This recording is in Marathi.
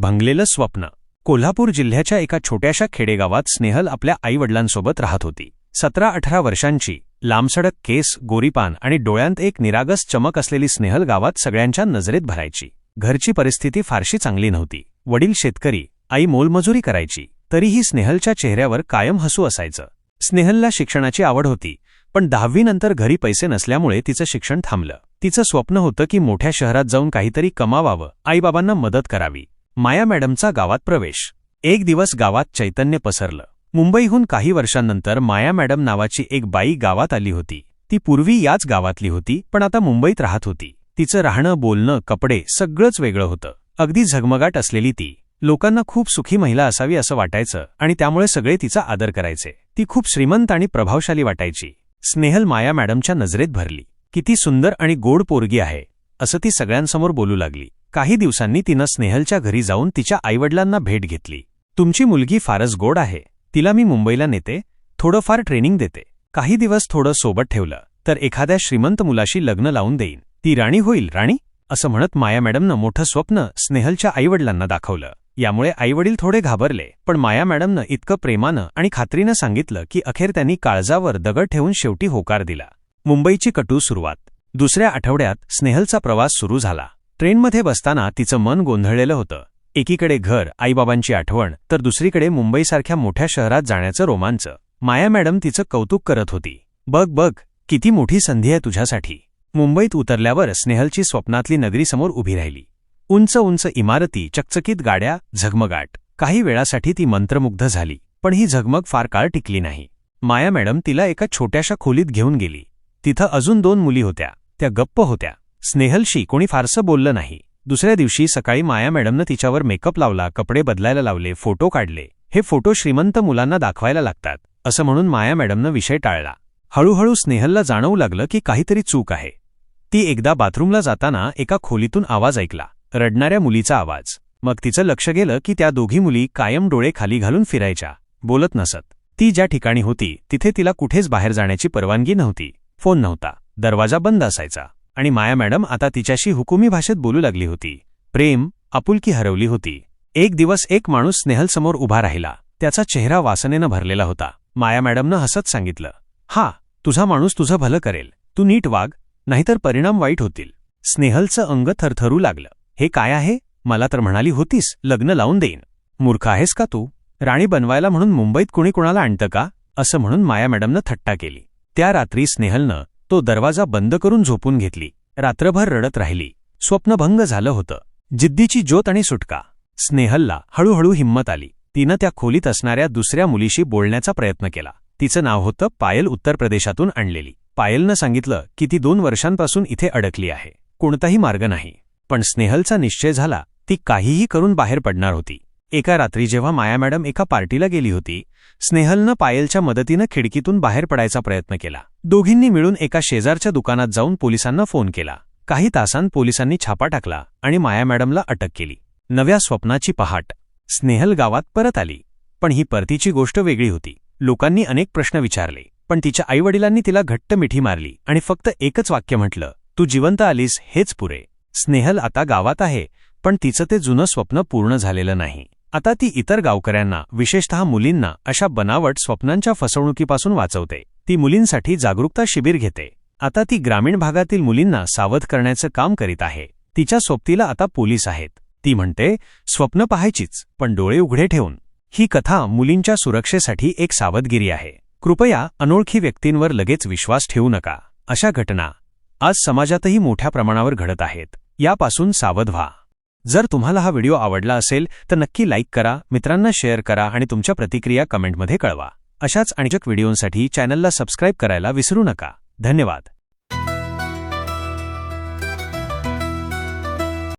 भंगलेलं स्वप्न. कोल्हापूर जिल्ह्याच्या एका छोट्याशा खेडेगावात स्नेहल आपल्या आईवडिलांसोबत राहत होती. सतरा अठरा वर्षांची लांबसडक केस गोरीपान आणि डोळ्यांत एक निरागस चमक असलेली स्नेहल गावात सगळ्यांच्या नजरेत भरायची. घरची परिस्थिती फारशी चांगली नव्हती. वडील शेतकरी आई मोलमजुरी करायची. तरीही स्नेहलच्या चेहऱ्यावर कायम हसू असायचं. स्नेहलला शिक्षणाची आवड होती पण दहावीनंतर घरी पैसे नसल्यामुळे तिचं शिक्षण थांबलं. तिचं स्वप्न होतं की मोठ्या शहरात जाऊन काहीतरी कमावावं आईबाबांना मदत करावी. माया मॅडमचा गावात प्रवेश. एक दिवस गावात चैतन्य पसरलं. मुंबईहून काही वर्षांनंतर माया मॅडम नावाची एक बाई गावात आली होती. ती पूर्वी याच गावातली होती पण आता मुंबईत राहत होती. तिचं राहणं बोलणं कपडे सगळंच वेगळं होतं. अगदी झगमगाट असलेली ती. लोकांना खूप सुखी महिला असावी असं वाटायचं आणि त्यामुळे सगळे तिचा आदर करायचे. ती खूप श्रीमंत आणि प्रभावशाली वाटायची. स्नेहल माया मॅडमच्या नजरेत भरली. किती सुंदर आणि गोड पोरगी आहे असं ती सगळ्यांसमोर बोलू लागली. काही दिवसांनी तिनं स्नेहलच्या घरी जाऊन तिच्या आईवडिलांना भेट घेतली. तुमची मुलगी फारच गोड आहे. तिला मी मुंबईला नेते थोडंफार ट्रेनिंग देते. काही दिवस थोडं सोबत ठेवलं तर एखाद्या श्रीमंत मुलाशी लग्न लावून देईन. ती राणी होईल राणी? असं म्हणत माया मॅडमनं मोठं स्वप्न स्नेहलच्या आईवडिलांना दाखवलं. यामुळे आईवडील थोडे घाबरले पण माया मॅडमनं इतकं प्रेमानं आणि खात्रीनं सांगितलं की अखेर त्यांनी काळजावर दगड ठेवून शेवटी होकार दिला. मुंबईची कटू सुरुवात. दुसऱ्या आठवड्यात स्नेहलचा प्रवास सुरू झाला. ट्रेनमध्ये बसताना तिचं मन गोंधळलेलं होतं. एकीकडे घर आईबाबांची आठवण तर दुसरीकडे मुंबईसारख्या मोठ्या शहरात जाण्याचं रोमांच. माया मॅडम तिचं कौतुक करत होती. बघ बघ किती मोठी संधी आहे तुझ्यासाठी. मुंबईत उतरल्यावर स्नेहलची स्वप्नातली नगरीसमोर उभी राहिली. उंच उंच इमारती चकचकीत गाड्या झगमगाट. काही वेळासाठी ती मंत्रमुग्ध झाली पण ही झगमग फार काळ टिकली नाही. माया मॅडम तिला एका छोट्याशा खोलीत घेऊन गेली. तिथं अजून दोन मुली होत्या. त्या गप्प होत्या. स्नेहलशी कोणी फारसं बोललं नाही. दुसऱ्या दिवशी सकाळी माया मॅडमनं तिच्यावर मेकअप लावला कपडे बदलायला लावले फोटो काढले. हे फोटो श्रीमंत मुलांना दाखवायला लागतात असं म्हणून माया मॅडमनं विषय टाळला. हळूहळू स्नेहलला जाणवू लागलं की काहीतरी चूक आहे. ती एकदा बाथरूमला जाताना एका खोलीतून आवाज ऐकला. रडणाऱ्या मुलीचा आवाज. मग तिचं लक्ष गेलं की त्या दोघी मुली कायम डोळे खाली घालून फिरायच्या. बोलत नसत. ती ज्या ठिकाणी होती तिथे तिला कुठेच बाहेर जाण्याची परवानगी नव्हती. फोन नव्हता. दरवाजा बंद असायचा. आणि माया मॅडम आता तिच्याशी हुकुमी भाषेत बोलू लागली होती. प्रेम आपुलकी हरवली होती. एक दिवस एक माणूस स्नेहलसमोर उभा राहिला. त्याचा चेहरा वासनेनं भरलेला होता. माया मॅडमनं हसत सांगितलं हा तुझा माणूस तुझं भलं करेल. तू नीट वाग नाहीतर परिणाम वाईट होतील. स्नेहलचं अंग थरथरू लागलं. हे काय आहे? मला तर म्हणाली होतीस लग्न लावून देईन. मूर्ख आहेस का तू? राणी बनवायला म्हणून मुंबईत कुणी कुणाला आणतं का? असं म्हणून माया मॅडमनं थट्टा केली. त्या रात्री स्नेहलनं तो दरवाजा बंद करून झोपून घेतली. रात्रभर रडत राहिली. स्वप्नभंग झालं होतं. जिद्दीची ज्योत आणि सुटका. स्नेहलला हळूहळू हिंमत आली. तिनं त्या खोलीत असणाऱ्या दुसऱ्या मुलीशी बोलण्याचा प्रयत्न केला. तिचं नाव होतं पायल उत्तर प्रदेशातून आणलेली. पायलनं सांगितलं की ती दोन वर्षांपासून इथे अडकली आहे. कोणताही मार्ग नाही. पण स्नेहलचा निश्चय झाला ती काहीही करून बाहेर पडणार होती. एका रात्री जेव्हा माया मॅडम एका पार्टीला गेली होती स्नेहलनं पायलच्या मदतीनं खिडकीतून बाहेर पडायचा प्रयत्न केला. दोघींनी मिळून एका शेजारच्या दुकानात जाऊन पोलिसांना फोन केला. काही तासांत पोलिसांनी छापा टाकला आणि माया मॅडमला अटक केली. नव्या स्वप्नाची पहाट. स्नेहल गावात परत आली. पण ही परतीची गोष्ट वेगळी होती. लोकांनी अनेक प्रश्न विचारले पण तिच्या आईवडिलांनी तिला घट्ट मिठी मारली आणि फक्त एकच वाक्य म्हटलं तू जिवंत आलीस हेच पुरे. स्नेहल आता गावात आहे पण तिचं ते जुनं स्वप्न पूर्ण झालेलं नाही. आता ती इतर गावकऱ्यांना विशेषतः मुलींना अशा बनावट स्वप्नांच्या फसवणुकीपासून वाचवते. ती मुलींसाठी जागरूकता शिबिर घेते. आता ती ग्रामीण भागातील मुलींना सावध करण्याचं काम करीत आहे. तिच्या सोबतीला आता पोलीस आहेत. ती म्हणते स्वप्न पाहायचीच पण डोळे उघडे ठेवून. ही कथा मुलींच्या सुरक्षेसाठी एक सावधगिरी आहे. कृपया अनोळखी व्यक्तींवर लगेच विश्वास ठेवू नका. अशा घटना आज समाजातही मोठ्या प्रमाणावर घडत आहेत. यापासून सावध व्हा. जर तुम्हाला हा व्हिडिओ आवडला असेल तर नक्की लाईक करा मित्रांना शेअर करा आणि तुमच्या प्रतिक्रिया कमेंटमध्ये कळवा. अशाच आणजक व्हिडिओंसाठी चॅनलला सबस्क्राईब करायला विसरू नका. धन्यवाद.